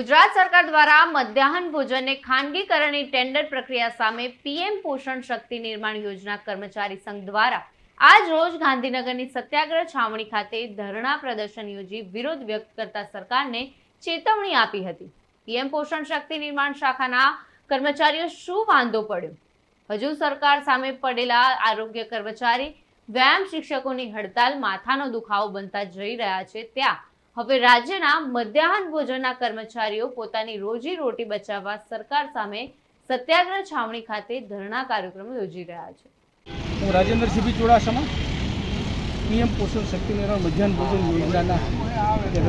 ગુજરાત સરકાર દ્વારા મધ્યાહન ભોજનને ખાનગીકરણની ટેન્ડર પ્રક્રિયા સામે પીએમ પોષણ શક્તિ નિર્માણ યોજના કર્મચારી સંઘ દ્વારા આજ રોજ ગાંધીનગરની સત્યાગ્રહ છાવણી ખાતે ધરણા પ્રદર્શન યોજી વિરોધ વ્યક્ત કરતા સરકારને ચેતવણી આપી હતી. પીએમ પોષણ શક્તિ નિર્માણ શાખાના કર્મચારીઓ શું વાંધો પડ્યો? હજુ સરકાર સામે પડેલા આરોગ્ય કર્મચારી, વ્યાયામ શિક્ષકોની હડતાલ, માથાનો દુખાવો બનતા જઈ રહ્યા છે ત્યાં હવે રાજ્યના મધ્યાહન ભોજનના કર્મચારીઓ પોતાની રોજી રોટી બચાવવા સરકાર સામે સત્યાગ્રહ છાવણી ખાતે ધરણા કાર્યક્રમો યોજી રહ્યા છે. હું રાજેન્દ્ર સિંહજી ચુડાસમા, પીએમ પોષણ શક્તિ નિર્માણ મધ્યાહન ભોજન યોજનાના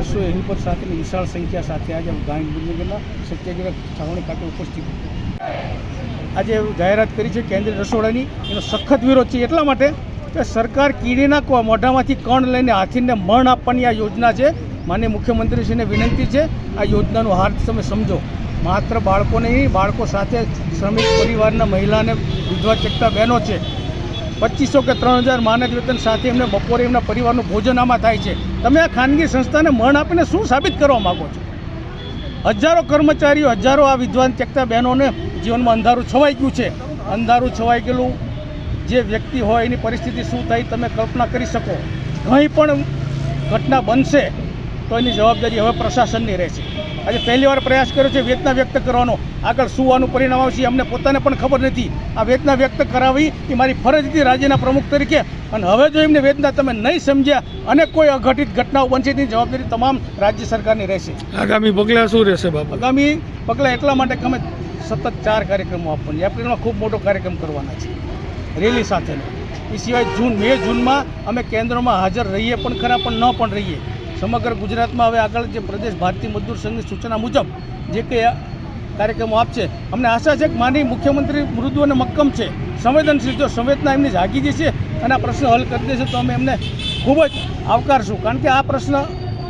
રસોઈ હેલ્પર સાથેની વિશાળ સંખ્યા સાથે આજે ગાંધીનગરના સત્યાગ્રહ છાવણી ખાતે ઉપસ્થિત આજે જાહેરાત કરી છે કેન્દ્રીય રસોડાની. એનો સખત વિરોધ છે એટલા માટે કે સરકાર કીડીના મોઢામાંથી કણ લઈને હાથીને મણ આપવાની આ યોજના છે. માન્ય મુખ્યમંત્રીશ્રીને વિનંતી છે, આ યોજનાનો હાર્દ તમે સમજો. માત્ર બાળકોને નહીં, બાળકો સાથે શ્રમિક પરિવારના મહિલાને વિધવા ચેકતા બહેનો છે. પચીસો કે ત્રણ હજાર માનદ વેતન સાથે એમને બપોરે એમના પરિવારનું ભોજન આમાં થાય છે. તમે આ ખાનગી સંસ્થાને મણ આપીને શું સાબિત કરવા માગો છો? હજારો કર્મચારીઓ, હજારો આ વિદ્વાન ચેકતા બહેનોને જીવનમાં અંધારું છવાઈ ગયું છે. અંધારું છવાઈ ગયેલું, જે વ્યક્તિ હોય એની પરિસ્થિતિ શું થાય તમે કલ્પના કરી શકો. કંઈ પણ ઘટના બનશે તો એની જવાબદારી હવે પ્રશાસનની રહેશે. આજે પહેલી વાર પ્રયાસ કર્યો છે વેદના વ્યક્ત કરવાનો. આગળ શું આનું પરિણામ આવશે અમને પોતાને પણ ખબર નથી. આ વેદના વ્યક્ત કરાવી એ મારી ફરજ હતી રાજ્યના પ્રમુખ તરીકે. અને હવે જો એમને વેદના તમે નહીં સમજ્યા અને કોઈ અઘટિત ઘટનાઓ બનશે તેની જવાબદારી તમામ રાજ્ય સરકારની રહેશે. આગામી પગલાં શું રહેશે બાબા આગામી પગલાં એટલા માટે કે અમે સતત ચાર કાર્યક્રમો આપવાના એપ્રિલમાં ખૂબ મોટો કાર્યક્રમ કરવાના છે. રેલી સાથેનો. એ સિવાય જૂન મે જૂનમાં અમે કેન્દ્રમાં હાજર રહીએ પણ ખરા પણ ન પણ રહીએ. સમગ્ર ગુજરાતમાં હવે આગળ જે પ્રદેશ ભારતીય મજદૂર સંઘની સૂચના મુજબ જે કંઈ કાર્યક્રમો આપશે, અમને આશા છે કે માની મુખ્યમંત્રી મૃદુ અને મક્કમ છે. સંવેદનશીલ જો સંવેદના એમની જાગી જશે અને આ પ્રશ્ન હલ કરી દેશે તો અમે એમને ખૂબ જ આવકારશું. કારણ કે આ પ્રશ્ન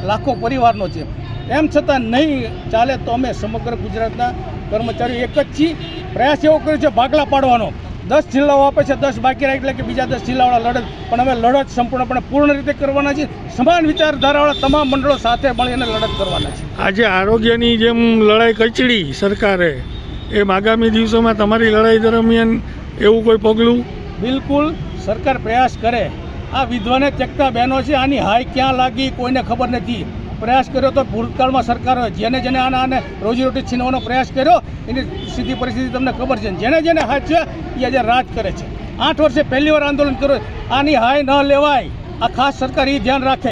લાખો પરિવારનો છે. એમ છતાં નહીં ચાલે તો અમે સમગ્ર ગુજરાતના કર્મચારીઓ એક જ છીએ. પ્રયાસ એવો કર્યો છે, ભાગલા પાડવાનો. દસ જિલ્લાઓ આપે છે દસ બાકી રાખે એટલે કે બીજા દસ જિલ્લાવાળા લડત. પણ અમે લડત સંપૂર્ણપણે પૂર્ણ રીતે કરવાના છીએ. સમાન વિચારધારાવાળા તમામ મંડળો સાથે મળીને લડત કરવાના છે આજે આરોગ્યની જેમ લડાઈ કચડી સરકારે એમ આગામી દિવસોમાં તમારી લડાઈ દરમિયાન એવું કોઈ પગલું? બિલકુલ સરકાર પ્રયાસ કરે. આ વિધવાને ચકતા બહેનો છે આની હાય ક્યાં લાગી કોઈને ખબર નથી. પ્રયાસ કર્યો તો ભૂતકાળમાં સરકારોએ જેને જેને આના આને રોજીરોટી છીનવાનો પ્રયાસ કર્યો, એની સીધી પરિસ્થિતિ તમને ખબર છે. જેને જેને હાથ છે એ આજે રાજ કરે છે. આઠ વર્ષે પહેલી વાર આંદોલન કર્યું. આની હાય ન લેવાય. આ ખાસ સરકાર એ ધ્યાન રાખે.